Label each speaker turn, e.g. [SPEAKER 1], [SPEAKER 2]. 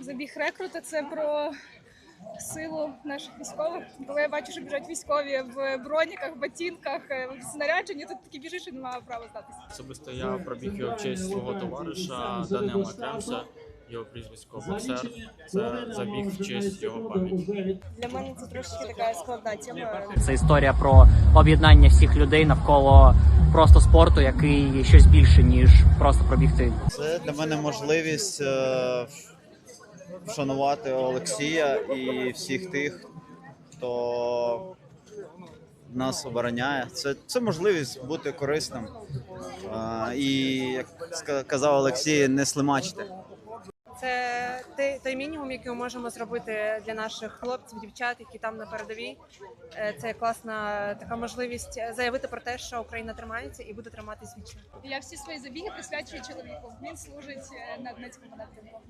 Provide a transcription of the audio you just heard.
[SPEAKER 1] Забіг рекрута це про силу наших військових. Коли я бачу, що біжать військові в броніках, ботинках, е, в снарядженні, тут такі біжиш і немає права здатися.
[SPEAKER 2] Особисто я пробіг його в честь свого товариша Данила Кремса, його прізвисько боксер. Це забіг в честь його пам'яті.
[SPEAKER 1] Для мене це трошки така складна тема.
[SPEAKER 3] Це історія про об'єднання всіх людей навколо просто спорту, який є щось більше ніж просто пробігти
[SPEAKER 4] Це для мене можливість е, вшанувати Олексія і всіх тих, хто нас обороняє. Це, це можливість бути корисним. А, і, як казав Олексій, не слимачити.
[SPEAKER 5] Це той, той мінімум, який ми можемо зробити для наших хлопців, дівчат, які там на передовій. Е, Це класна така можливість заявити про те, що Україна тримається і буде триматись вічно.
[SPEAKER 1] Я всі свої забіги присвячую чоловіку. Він служить на Донецькому напрямку.